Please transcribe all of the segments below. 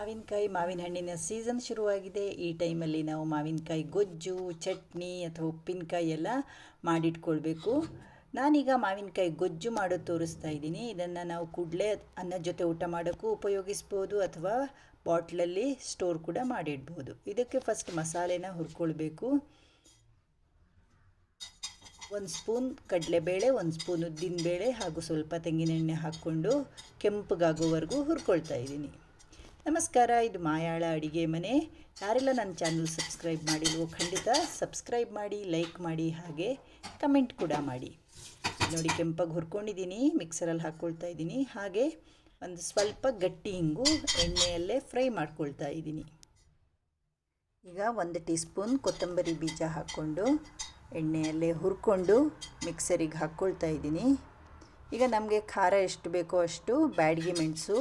ಮಾವಿನಕಾಯಿ ಮಾವಿನ ಹಣ್ಣಿನ ಸೀಸನ್ ಶುರುವಾಗಿದೆ. ಈ ಟೈಮಲ್ಲಿ ನಾವು ಮಾವಿನಕಾಯಿ ಗೊಜ್ಜು, ಚಟ್ನಿ ಅಥವಾ ಉಪ್ಪಿನಕಾಯಿ ಎಲ್ಲ ಮಾಡಿಟ್ಕೊಳ್ಬೇಕು. ನಾನೀಗ ಮಾವಿನಕಾಯಿ ಗೊಜ್ಜು ಮಾಡೋದು ತೋರಿಸ್ತಾ ಇದ್ದೀನಿ. ಇದನ್ನು ನಾವು ಕೂಡಲೇ ಅನ್ನದ ಜೊತೆ ಊಟ ಮಾಡೋಕ್ಕೂ ಉಪಯೋಗಿಸ್ಬೋದು ಅಥವಾ ಬಾಟ್ಲಲ್ಲಿ ಸ್ಟೋರ್ ಕೂಡ ಮಾಡಿಡ್ಬೋದು. ಇದಕ್ಕೆ ಫಸ್ಟ್ ಮಸಾಲೆನ ಹುರ್ಕೊಳ್ಬೇಕು. ಒಂದು ಸ್ಪೂನ್ ಕಡಲೆಬೇಳೆ, ಒಂದು ಸ್ಪೂನ್ ಉದ್ದಿನಬೇಳೆ ಹಾಗೂ ಸ್ವಲ್ಪ ತೆಂಗಿನೆಣ್ಣೆ ಹಾಕ್ಕೊಂಡು ಕೆಂಪಗಾಗೋವರೆಗೂ ಹುರ್ಕೊಳ್ತಾ ಇದ್ದೀನಿ. ನಮಸ್ಕಾರ, ಇದು ಮಾಯಾಳ ಅಡಿಗೆ ಮನೆ. ಯಾರೆಲ್ಲ ನನ್ನ ಚಾನಲ್ ಸಬ್ಸ್ಕ್ರೈಬ್ ಮಾಡಿಲ್ವೋ ಖಂಡಿತ ಸಬ್ಸ್ಕ್ರೈಬ್ ಮಾಡಿ ಲೈಕ್ ಮಾಡಿ, ಹಾಗೆ ಕಮೆಂಟ್ ಕೂಡ ಮಾಡಿ. ನೋಡಿ, ಕೆಂಪಾಗಿ ಹುರ್ಕೊಂಡಿದ್ದೀನಿ ಮಿಕ್ಸರಲ್ಲಿ ಹಾಕ್ಕೊಳ್ತಾ ಇದ್ದೀನಿ. ಹಾಗೆ ಒಂದು ಸ್ವಲ್ಪ ಗಟ್ಟಿ ಹಿಂಗು ಎಣ್ಣೆಯಲ್ಲೇ ಫ್ರೈ ಮಾಡ್ಕೊಳ್ತಾ ಇದ್ದೀನಿ. ಈಗ ಒಂದು ಟೀ ಸ್ಪೂನ್ ಕೊತ್ತಂಬರಿ ಬೀಜ ಹಾಕ್ಕೊಂಡು ಎಣ್ಣೆಯಲ್ಲೇ ಹುರ್ಕೊಂಡು ಮಿಕ್ಸರಿಗೆ ಹಾಕ್ಕೊಳ್ತಾ ಇದ್ದೀನಿ. ಈಗ ನಮಗೆ ಖಾರ ಎಷ್ಟು ಬೇಕೋ ಅಷ್ಟು ಬ್ಯಾಡಿಗೆ ಮೆಣಸು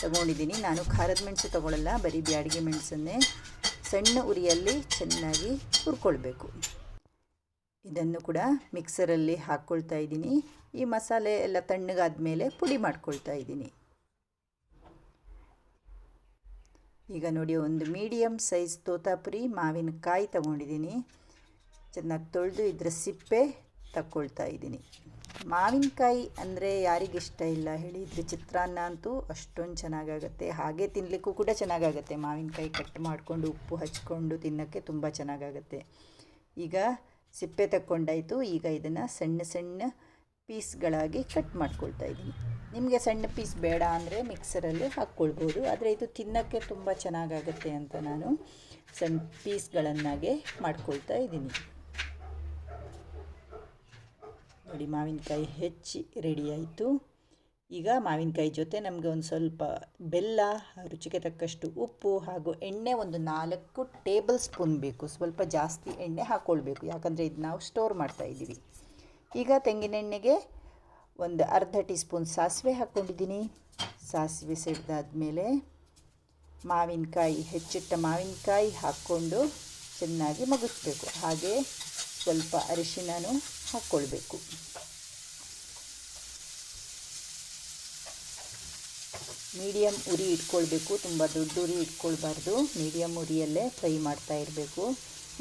ತಗೊಂಡಿದ್ದೀನಿ. ನಾನು ಖಾರದ ಮೆಣಸು ತಗೊಳ್ಳಲ್ಲ ಬರೀ ಬ್ಯಾಡಿಗೆ ಮೆಣಸನ್ನೇ ಸಣ್ಣ ಉರಿಯಲ್ಲಿ ಚೆನ್ನಾಗಿ ಹುರ್ಕೊಳ್ಬೇಕು. ಇದನ್ನು ಕೂಡ ಮಿಕ್ಸರಲ್ಲಿ ಹಾಕ್ಕೊಳ್ತಾ ಇದ್ದೀನಿ. ಈ ಮಸಾಲೆ ಎಲ್ಲ ತಣ್ಣಗಾದ ಮೇಲೆ ಪುಡಿ ಮಾಡ್ಕೊಳ್ತಾ ಇದ್ದೀನಿ. ಈಗ ನೋಡಿ, ಒಂದು ಮೀಡಿಯಮ್ ಸೈಜ್ ತೋತಾಪುರಿ ಮಾವಿನಕಾಯಿ ತಗೊಂಡಿದ್ದೀನಿ. ಚೆನ್ನಾಗಿ ತೊಳೆದು ಇದರ ಸಿಪ್ಪೆ ತಕ್ಕೊಳ್ತಾ ಇದ್ದೀನಿ. ಮಾವಿನಕಾಯಿ ಅಂದರೆ ಯಾರಿಗಿಷ್ಟ ಇಲ್ಲ. ಹೇಳಿ ಇದ್ರ ಚಿತ್ರಾನ್ನ ಅಂತೂ ಅಷ್ಟೊಂದು ಚೆನ್ನಾಗಾಗತ್ತೆ. ಹಾಗೆ ತಿನ್ನಲಿಕ್ಕೂ ಕೂಡ ಚೆನ್ನಾಗಾಗತ್ತೆ. ಮಾವಿನಕಾಯಿ ಕಟ್ ಮಾಡಿಕೊಂಡು ಉಪ್ಪು ಹಚ್ಕೊಂಡು ತಿನ್ನೋಕ್ಕೆ ತುಂಬ ಚೆನ್ನಾಗಾಗತ್ತೆ. ಈಗ ಸಿಪ್ಪೆ ತಕ್ಕೊಂಡಾಯಿತು. ಈಗ ಇದನ್ನು ಸಣ್ಣ ಸಣ್ಣ ಪೀಸ್ಗಳಾಗಿ ಕಟ್ ಮಾಡ್ಕೊಳ್ತಾ ಇದ್ದೀನಿ. ನಿಮಗೆ ಸಣ್ಣ ಪೀಸ್ ಬೇಡ ಅಂದರೆ ಮಿಕ್ಸರಲ್ಲಿ ಹಾಕ್ಕೊಳ್ಬೋದು. ಆದರೆ ಇದು ತಿನ್ನೋಕ್ಕೆ ತುಂಬ ಚೆನ್ನಾಗಾಗತ್ತೆ ಅಂತ ನಾನು ಸಣ್ಣ ಪೀಸ್ಗಳನ್ನಾಗೆ ಮಾಡ್ಕೊಳ್ತಾ ಇದ್ದೀನಿ. ನೋಡಿ, ಮಾವಿನಕಾಯಿ ಹೆಚ್ಚಿ ರೆಡಿ ಆಯಿತು. ಈಗ ಮಾವಿನಕಾಯಿ ಜೊತೆ ನಮಗೆ ಒಂದು ಸ್ವಲ್ಪ ಬೆಲ್ಲ, ರುಚಿಗೆ ತಕ್ಕಷ್ಟು ಉಪ್ಪು ಹಾಗೂ ಎಣ್ಣೆ ಒಂದು ನಾಲ್ಕು ಟೇಬಲ್ ಸ್ಪೂನ್ ಬೇಕು. ಸ್ವಲ್ಪ ಜಾಸ್ತಿ ಎಣ್ಣೆ ಹಾಕ್ಕೊಳ್ಬೇಕು ಯಾಕಂದರೆ ಇದು ನಾವು ಸ್ಟೋರ್ ಮಾಡ್ತಾ ಇದ್ದೀವಿ. ಈಗ ತೆಂಗಿನೆಣ್ಣೆಗೆ ಒಂದು ಅರ್ಧ ಟೀ ಸ್ಪೂನ್ ಸಾಸಿವೆ ಹಾಕ್ಕೊಂಡಿದ್ದೀನಿ. ಸಾಸಿವೆ ಸಿಡ್ದಾದ್ಮೇಲೆ ಮಾವಿನಕಾಯಿ, ಹೆಚ್ಚಿಟ್ಟ ಮಾವಿನಕಾಯಿ ಹಾಕ್ಕೊಂಡು ಚೆನ್ನಾಗಿ ಮಗಿಸ್ಬೇಕು. ಹಾಗೆ ಸ್ವಲ್ಪ ಅರಿಶಿನೂ ಹಾಕ್ಕೊಳ್ಬೇಕು. ಮೀಡಿಯಮ್ ಉರಿ ಇಟ್ಕೊಳ್ಬೇಕು. ತುಂಬ ದೊಡ್ಡ ಉರಿ ಇಟ್ಕೊಳ್ಬಾರ್ದು. ಮೀಡಿಯಮ್ ಉರಿಯಲ್ಲೇ ಫ್ರೈ ಮಾಡ್ತಾ ಇರಬೇಕು.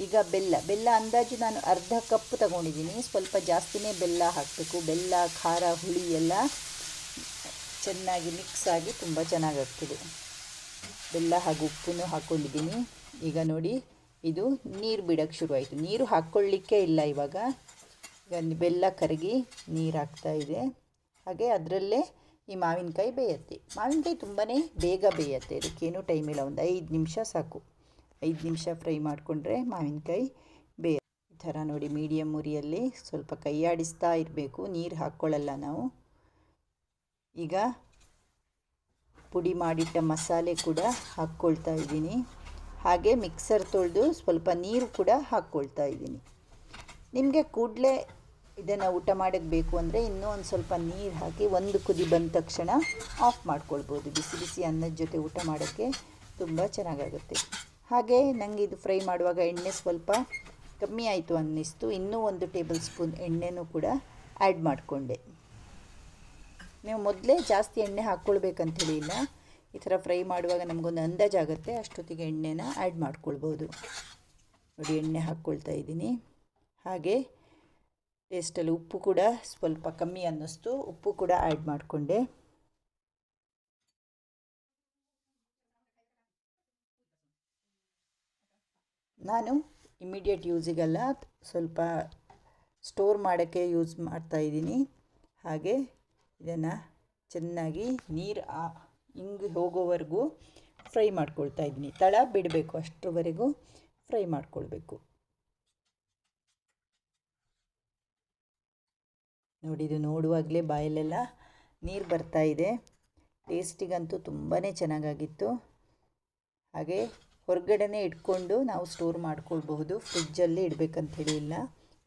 ಈಗ ಬೆಲ್ಲ ಬೆಲ್ಲ ಅಂದಾಜು ನಾನು ಅರ್ಧ ಕಪ್ ತಗೊಂಡಿದ್ದೀನಿ. ಸ್ವಲ್ಪ ಜಾಸ್ತಿನೇ ಬೆಲ್ಲ ಹಾಕಬೇಕು. ಬೆಲ್ಲ, ಖಾರ, ಹುಳಿ ಎಲ್ಲ ಚೆನ್ನಾಗಿ ಮಿಕ್ಸ್ ಆಗಿ ತುಂಬ ಚೆನ್ನಾಗಾಗ್ತದೆ. ಬೆಲ್ಲ ಹಾಗೂ ಉಪ್ಪನ್ನು ಹಾಕ್ಕೊಂಡಿದ್ದೀನಿ. ಈಗ ನೋಡಿ, ಇದು ನೀರು ಬಿಡೋಕ್ಕೆ ಶುರುವಾಯಿತು. ನೀರು ಹಾಕ್ಕೊಳ್ಳಿಕ್ಕೆ ಇಲ್ಲ ಇವಾಗ. ಈಗ ಬೆಲ್ಲ ಕರಗಿ ನೀರು ಹಾಕ್ತಾ ಇದೆ. ಹಾಗೆ ಅದರಲ್ಲೇ ಈ ಮಾವಿನಕಾಯಿ ಬೇಯತ್ತೆ. ಮಾವಿನಕಾಯಿ ತುಂಬಾ ಬೇಗ ಬೇಯತ್ತೆ. ಅದಕ್ಕೇನು ಟೈಮ್ ಇಲ್ಲ. ಒಂದು ಐದು ನಿಮಿಷ ಸಾಕು. ಐದು ನಿಮಿಷ ಫ್ರೈ ಮಾಡಿಕೊಂಡ್ರೆ ಮಾವಿನಕಾಯಿ ಬೇಯ ಈ ಥರ ನೋಡಿ ಮೀಡಿಯಮ್ ಉರಿಯಲ್ಲಿ ಸ್ವಲ್ಪ ಕೈಯಾಡಿಸ್ತಾ ಇರಬೇಕು. ನೀರು ಹಾಕ್ಕೊಳ್ಳಲ್ಲ ನಾವು. ಈಗ ಪುಡಿ ಮಾಡಿಟ್ಟ ಮಸಾಲೆ ಕೂಡ ಹಾಕ್ಕೊಳ್ತಾ ಇದ್ದೀನಿ. ಹಾಗೆ ಮಿಕ್ಸರ್ ತೊಳೆದು ಸ್ವಲ್ಪ ನೀರು ಕೂಡ ಹಾಕ್ಕೊಳ್ತಾ ಇದ್ದೀನಿ. ನಿಮಗೆ ಕೂಡಲೇ ಇದನ್ನು ಊಟ ಮಾಡೋಕ್ಕೆ ಬೇಕು ಅಂದರೆ ಇನ್ನೂ ಒಂದು ಸ್ವಲ್ಪ ನೀರು ಹಾಕಿ ಒಂದು ಕುದಿ ಬಂದ ತಕ್ಷಣ ಆಫ್ ಮಾಡ್ಕೊಳ್ಬೋದು. ಬಿಸಿ ಬಿಸಿ ಅನ್ನದ ಜೊತೆ ಊಟ ಮಾಡೋಕ್ಕೆ ತುಂಬ ಚೆನ್ನಾಗಾಗುತ್ತೆ. ಹಾಗೆ ನನಗೆ ಇದು ಫ್ರೈ ಮಾಡುವಾಗ ಎಣ್ಣೆ ಸ್ವಲ್ಪ ಕಮ್ಮಿ ಆಯಿತು ಅನ್ನಿಸ್ತು. ಇನ್ನೂ ಒಂದು ಟೇಬಲ್ ಸ್ಪೂನ್ ಎಣ್ಣೆನೂ ಕೂಡ ಆ್ಯಡ್ ಮಾಡಿಕೊಂಡೆ. ನೀವು ಮೊದಲೇ ಜಾಸ್ತಿ ಎಣ್ಣೆ ಹಾಕ್ಕೊಳ್ಬೇಕಂತ ಇಲ್ಲ. ಈ ಥರ ಫ್ರೈ ಮಾಡುವಾಗ ನಮಗೊಂದು ಅಂದಾಜಾಗುತ್ತೆ ಅಷ್ಟೊತ್ತಿಗೆ ಎಣ್ಣೆನ ಆ್ಯಡ್ ಮಾಡ್ಕೊಳ್ಬೋದು. ನೋಡಿ, ಎಣ್ಣೆ ಹಾಕ್ಕೊಳ್ತಾ ಇದ್ದೀನಿ. ಹಾಗೆ ಟೇಸ್ಟಲ್ಲಿ ಉಪ್ಪು ಕೂಡ ಸ್ವಲ್ಪ ಕಮ್ಮಿ ಅನ್ನಿಸ್ತು. ಉಪ್ಪು ಕೂಡ ಆ್ಯಡ್ ಮಾಡಿಕೊಂಡೆ. ನಾನು ಇಮಿಡಿಯೇಟ್ ಯೂಸಿಗೆಲ್ಲ ಸ್ವಲ್ಪ ಸ್ಟೋರ್ ಮಾಡೋಕ್ಕೆ ಯೂಸ್ ಮಾಡ್ತಾ ಇದ್ದೀನಿ. ಹಾಗೆ ಇದನ್ನು ಚೆನ್ನಾಗಿ ನೀರು ಹಿಂಗೆ ಹೋಗೋವರೆಗೂ ಫ್ರೈ ಮಾಡ್ಕೊಳ್ತಾ ಇದ್ದೀನಿ. ತಳ ಬಿಡಬೇಕು ಅಷ್ಟರವರೆಗೂ ಫ್ರೈ ಮಾಡ್ಕೊಳ್ಬೇಕು. ನೋಡಿ, ಇದು ನೋಡುವಾಗಲೇ ಬಾಯಲ್ಲೆಲ್ಲ ನೀರು ಬರ್ತಾ ಇದೆ. ಟೇಸ್ಟಿಗಂತೂ ತುಂಬಾ ಚೆನ್ನಾಗಾಗಿತ್ತು. ಹಾಗೆ ಹೊರಗಡೆನೇ ಇಟ್ಕೊಂಡು ನಾವು ಸ್ಟೋರ್ ಮಾಡ್ಕೊಳ್ಬಹುದು. ಫ್ರಿಜ್ಜಲ್ಲಿ ಇಡಬೇಕಂತೇಳಿ ಇಲ್ಲ.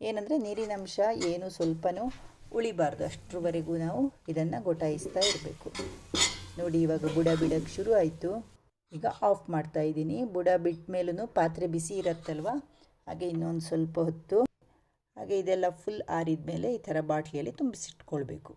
ಏನಂದರೆ, ನೀರಿನ ಅಂಶ ಏನು ಸ್ವಲ್ಪನೂ ಉಳಿಬಾರ್ದು. ಅಷ್ಟರವರೆಗೂ ನಾವು ಇದನ್ನು ಗೊಟಾಯಿಸ್ತಾ ಇರಬೇಕು. ನೋಡಿ, ಇವಾಗ ಬುಡ ಬಿಡೋಕ್ಕೆ ಶುರು ಆಯಿತು. ಈಗ ಆಫ್ ಮಾಡ್ತಾ ಇದ್ದೀನಿ. ಬುಡ ಬಿಟ್ಟ ಮೇಲೂ ಪಾತ್ರೆ ಬಿಸಿ ಇರತ್ತಲ್ವ? ಹಾಗೆ ಇನ್ನೊಂದು ಸ್ವಲ್ಪ ಹೊತ್ತು. ಹಾಗೆ ಇದೆಲ್ಲ ಫುಲ್ ಆರಿದ ಮೇಲೆ ಈ ಥರ ಬಾಟ್ಲಿಯಲ್ಲಿ ತುಂಬಿಸಿಟ್ಕೊಳ್ಬೇಕು.